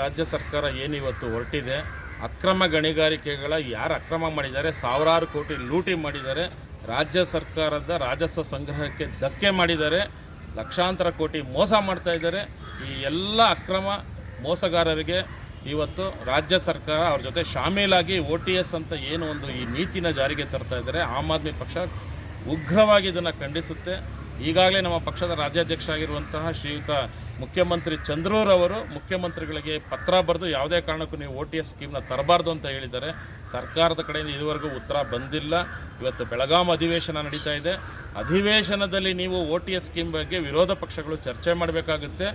ರಾಜ್ಯ ಸರ್ಕಾರ ಏನಿವತ್ತು ಹೊರಟಿದೆ, ಅಕ್ರಮ ಗಣಿಗಾರಿಕೆಗಳ ಯಾರು ಅಕ್ರಮ ಮಾಡಿದ್ದಾರೆ, ಸಾವಿರಾರು ಕೋಟಿ ಲೂಟಿ ಮಾಡಿದ್ದಾರೆ, ರಾಜ್ಯ ಸರ್ಕಾರದ ರಾಜಸ್ವ ಸಂಗ್ರಹಕ್ಕೆ ಧಕ್ಕೆ ಮಾಡಿದ್ದಾರೆ, ಲಕ್ಷಾಂತರ ಕೋಟಿ ಮೋಸ ಮಾಡ್ತಾ ಇದ್ದಾರೆ, ಈ ಎಲ್ಲ ಅಕ್ರಮ ಮೋಸಗಾರರಿಗೆ ಇವತ್ತು ರಾಜ್ಯ ಸರ್ಕಾರ ಅವ್ರ ಜೊತೆ ಶಾಮೀಲಾಗಿ ಒ ಟಿ ಎಸ್ ಅಂತ ಏನು ಒಂದು ಈ ನೀತಿನ ಜಾರಿಗೆ ತರ್ತಾ ಇದ್ದಾರೆ, ಆಮ್ ಆದ್ಮಿ ಪಕ್ಷ ಉಗ್ರವಾಗಿ ಇದನ್ನು ಖಂಡಿಸುತ್ತೆ. ಈಗಾಗಲೇ ನಮ್ಮ ಪಕ್ಷದ ರಾಜ್ಯಾಧ್ಯಕ್ಷ ಆಗಿರುವಂತಹ ಶ್ರೀಯುತ ಮುಖ್ಯಮಂತ್ರಿ ಚಂದ್ರೂರವರು ಮುಖ್ಯಮಂತ್ರಿಗಳಿಗೆ ಪತ್ರ ಬರೆದು ಯಾವುದೇ ಕಾರಣಕ್ಕೂ ನೀವು ಓ ಟಿ ಎಸ್ ಸ್ಕೀಮ್ನ ತರಬಾರ್ದು ಅಂತ ಹೇಳಿದ್ದಾರೆ. ಸರ್ಕಾರದ ಕಡೆಯಿಂದ ಇದುವರೆಗೂ ಉತ್ತರ ಬಂದಿಲ್ಲ. ಇವತ್ತು ಬೆಳಗಾಂ ಅಧಿವೇಶನ ನಡೀತಾ ಇದೆ. ಅಧಿವೇಶನದಲ್ಲಿ ನೀವು ಓ ಟಿ ಎಸ್ ಸ್ಕೀಮ್ ಬಗ್ಗೆ ವಿರೋಧ ಪಕ್ಷಗಳು ಚರ್ಚೆ ಮಾಡಬೇಕಾಗುತ್ತೆ.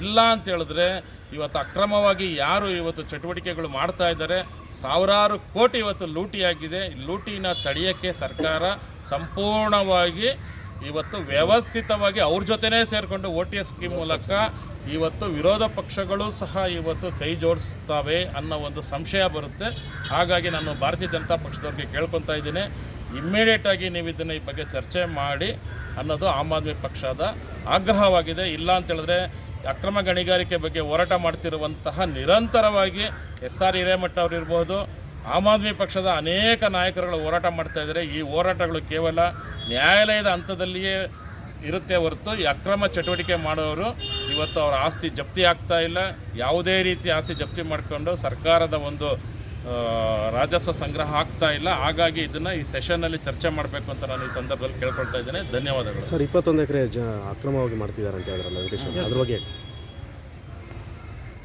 ಇಲ್ಲ ಅಂತ ಹೇಳಿದ್ರೆ ಇವತ್ತು ಅಕ್ರಮವಾಗಿ ಯಾರು ಇವತ್ತು ಚಟುವಟಿಕೆಗಳು ಮಾಡ್ತಾ ಇದ್ದಾರೆ? ಸಾವಿರಾರು ಕೋಟಿ ಇವತ್ತು ಲೂಟಿಯಾಗಿದೆ. ಲೂಟಿನ ತಡೆಯೋಕ್ಕೆ ಸರ್ಕಾರ ಸಂಪೂರ್ಣವಾಗಿ ಇವತ್ತು ವ್ಯವಸ್ಥಿತವಾಗಿ ಅವ್ರ ಜೊತೆನೇ ಸೇರಿಕೊಂಡು ಓ ಟಿ ಎಸ್ ಸ್ಕೀಮ್ ಮೂಲಕ ಇವತ್ತು ವಿರೋಧ ಪಕ್ಷಗಳು ಸಹ ಇವತ್ತು ಕೈ ಜೋಡಿಸ್ತವೆ ಅನ್ನೋ ಒಂದು ಸಂಶಯ ಬರುತ್ತೆ. ಹಾಗಾಗಿ ನಾನು ಭಾರತೀಯ ಜನತಾ ಪಕ್ಷದವ್ರಿಗೆ ಕೇಳ್ಕೊತಾ ಇದ್ದೀನಿ. ಇಮ್ಮಿಡಿಯೇಟಾಗಿ ನೀವು ಇದನ್ನ ಈ ಬಗ್ಗೆ ಚರ್ಚೆ ಮಾಡಿ ಅನ್ನೋದು ಆಮ್ ಆದ್ಮಿ ಪಕ್ಷದ ಆಗ್ರಹವಾಗಿದೆ. ಇಲ್ಲ ಅಂತ ಹೇಳಿದ್ರೆ ಅಕ್ರಮ ಗಣಿಗಾರಿಕೆ ಬಗ್ಗೆ ಹೋರಾಟ ಮಾಡ್ತಿರುವಂತಹ ನಿರಂತರವಾಗಿ ಎಸ್ ಆರ್ ಹಿರೇಮಠ ಅವರು ಇರ್ಬೋದು. ಆಮ್ ಆದ್ಮಿ ಪಕ್ಷದ ಅನೇಕ ನಾಯಕರುಗಳು ಹೋರಾಟ ಮಾಡ್ತಾ ಇದ್ದಾರೆ. ಈ ಹೋರಾಟಗಳು ಕೇವಲ ನ್ಯಾಯಾಲಯದ ಹಂತದಲ್ಲಿಯೇ ಇರುತ್ತೆ ಹೊರತು ಈ ಅಕ್ರಮ ಚಟುವಟಿಕೆ ಮಾಡೋರು ಇವತ್ತು ಅವರ ಆಸ್ತಿ ಜಪ್ತಿ ಆಗ್ತಾ ಇಲ್ಲ. ಯಾವುದೇ ರೀತಿ ಆಸ್ತಿ ಜಪ್ತಿ ಮಾಡಿಕೊಂಡು ಸರ್ಕಾರದ ಒಂದು ರಾಜಸ್ವ ಸಂಗ್ರಹ ಆಗ್ತಾ ಇಲ್ಲ. ಹಾಗಾಗಿ ಇದನ್ನು ಈ ಸೆಷನ್ನಲ್ಲಿ ಚರ್ಚೆ ಮಾಡಬೇಕು ಅಂತ ನಾನು ಈ ಸಂದರ್ಭದಲ್ಲಿ ಕೇಳ್ಕೊಳ್ತಾ ಇದ್ದೇನೆ. ಧನ್ಯವಾದಗಳು. ಸರ್ ಇಪ್ಪತ್ತೊಂದು ಎಕರೆ ಜ ಅಕ್ರಮವಾಗಿ ಮಾಡ್ತಿದ್ದಾರೆ ಅಂತ ಹೇಳಿದ್ರಲ್ಲ ವೆಂಕಟೇಶ್ ಅವ್ರು. ಅದ್ರ ಬಗ್ಗೆ?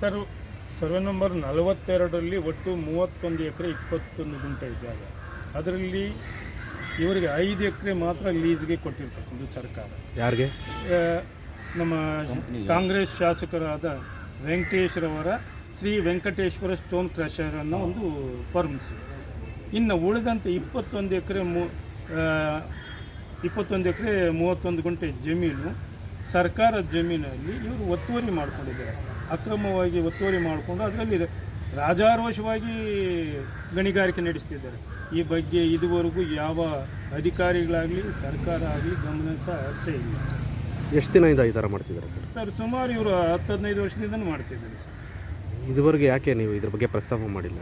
ಸರ್ ಸರ್ವೆ ನಂಬರ್ ನಲವತ್ತೆರಡರಲ್ಲಿ ಒಟ್ಟು ಮೂವತ್ತೊಂದು ಎಕರೆ ಇಪ್ಪತ್ತೊಂದು ಗುಂಟೆ ಜಾಗ. ಅದರಲ್ಲಿ ಇವರಿಗೆ ಐದು ಎಕರೆ ಮಾತ್ರ ಲೀಸ್ಗೆ ಕೊಟ್ಟಿರ್ತಕ್ಕಂಥ ಸರ್ಕಾರ. ಯಾರಿಗೆ? ನಮ್ಮ ಕಾಂಗ್ರೆಸ್ ಶಾಸಕರಾದ ವೆಂಕಟೇಶ್ರವರ ಶ್ರೀ ವೆಂಕಟೇಶ್ವರ ಸ್ಟೋನ್ ಕ್ರಷರ್ ಅನ್ನೋ ಒಂದು ಫರ್ಮ್ಸ್ ಇನ್ನು ಉಳಿದಂತೆ ಇಪ್ಪತ್ತೊಂದು ಎಕರೆ ಮೂ ಇಪ್ಪತ್ತೊಂದು ಎಕರೆ ಮೂವತ್ತೊಂದು ಗಂಟೆ ಜಮೀನು ಸರ್ಕಾರದ ಜಮೀನಲ್ಲಿ ಇವರು ಒತ್ತುವರಿ ಮಾಡಿಕೊಂಡಿದ್ದಾರೆ. ಅಕ್ರಮವಾಗಿ ಒತ್ತುವರಿ ಮಾಡಿಕೊಂಡು ಅದರಲ್ಲಿ ರಾಜಾರೋಷವಾಗಿ ಗಣಿಗಾರಿಕೆ ನಡೆಸ್ತಿದ್ದಾರೆ. ಈ ಬಗ್ಗೆ ಇದುವರೆಗೂ ಯಾವ ಅಧಿಕಾರಿಗಳಾಗಲಿ ಸರ್ಕಾರ ಆಗಲಿ ಗಮನ ಸಹ ಹರಿಸೇ ಇಲ್ಲ. ಎಷ್ಟು ದಿನದಿಂದ ಈ ಥರ ಮಾಡ್ತಿದ್ದಾರೆ ಸರ್? ಸರ್ ಸುಮಾರು ಇವರು ಹತ್ತು ಹದಿನೈದು ವರ್ಷದಿಂದ ಮಾಡ್ತಿದ್ದಾರೆ ಸರ್. ಇದುವರೆಗೆ ಯಾಕೆ ನೀವು ಇದ್ರ ಬಗ್ಗೆ ಪ್ರಸ್ತಾಪ ಮಾಡಿಲ್ಲ?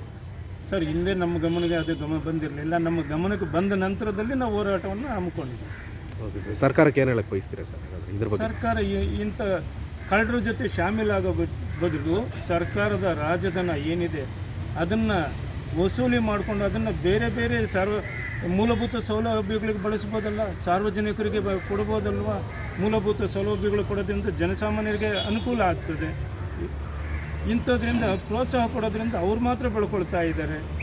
ಸರ್ ಹಿಂದೆ ನಮ್ಮ ಗಮನಕ್ಕೆ ಅದೇ ಗಮನ ಬಂದಿರಲಿಲ್ಲ. ನಮ್ಮ ಗಮನಕ್ಕೆ ಬಂದ ನಂತರದಲ್ಲಿ ನಾವು ಹೋರಾಟವನ್ನು ಹಮ್ಮಿಕೊಂಡಿದ್ದೀವಿ. ಓಕೆ ಸರ್ ಸರ್ಕಾರಕ್ಕೆ ಏನು ಹೇಳಕ್ಕೆ ಬಯಸ್ತೀರಾ ಸರ್? ಇದ್ರ ಬಗ್ಗೆ. ಸರ್ಕಾರ ಇಂಥ ಕಳ್ಳರ ಜೊತೆ ಶಾಮೀಲಾಗೋ ಬದ್- ಬದಲು ಸರ್ಕಾರದ ರಾಜಧನ ಏನಿದೆ, ಅದನ್ನು ವಸೂಲಿ ಮಾಡಿಕೊಂಡು ಅದನ್ನು ಬೇರೆ ಬೇರೆ ಸಾರ್ವ, ಮೂಲಭೂತ ಸೌಲಭ್ಯಗಳಿಗೆ ಬಳಸ್ಬೋದಲ್ಲ? ಸಾರ್ವಜನಿಕರಿಗೆ ಕೊಡ್ಬೋದಲ್ವ ಕೊಡ್ಬೋದಲ್ವಾ? ಮೂಲಭೂತ ಸೌಲಭ್ಯಗಳು ಕೊಡೋದ್ರಿಂದ ಜನಸಾಮಾನ್ಯರಿಗೆ ಅನುಕೂಲ ಆಗ್ತದೆ. ಇಂಥದ್ರಿಂದ ಪ್ರೋತ್ಸಾಹ ಕೊಡೋದ್ರಿಂದ ಅವ್ರು ಮಾತ್ರ ಬೆಳ್ಕೊಳ್ತಾ ಇದ್ದಾರೆ.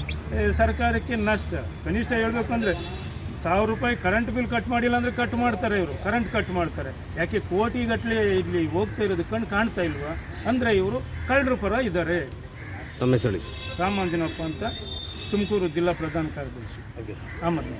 ಸರ್ಕಾರಕ್ಕೆ ನಷ್ಟ. ಕನಿಷ್ಠ ಹೇಳ್ಬೇಕಂದ್ರೆ ಸಾವಿರ ರೂಪಾಯಿ ಕರೆಂಟ್ ಬಿಲ್ ಕಟ್ ಮಾಡಿಲ್ಲ ಅಂದರೆ ಕಟ್ ಮಾಡ್ತಾರೆ ಇವರು. ಕರೆಂಟ್ ಕಟ್ ಮಾಡ್ತಾರೆ. ಯಾಕೆ ಕೋಟಿಗಟ್ಟಲೆ ಇಲ್ಲಿ ಹೋಗ್ತಾ ಇರೋದು ಕಣ್ಣು ಕಾಣ್ತಾ ಇಲ್ವಾ? ಅಂದರೆ ಇವರು ಕಳ್ಳರ ಪರ ಇದ್ದಾರೆ. ತಮ್ಮ ಹೆಸರು ರಾಮಾಂಜನಪ್ಪ ಅಂತ ತುಮಕೂರು ಜಿಲ್ಲಾ ಪ್ರಧಾನ ಕಾರ್ಯದರ್ಶಿ. Okay sir Ahmed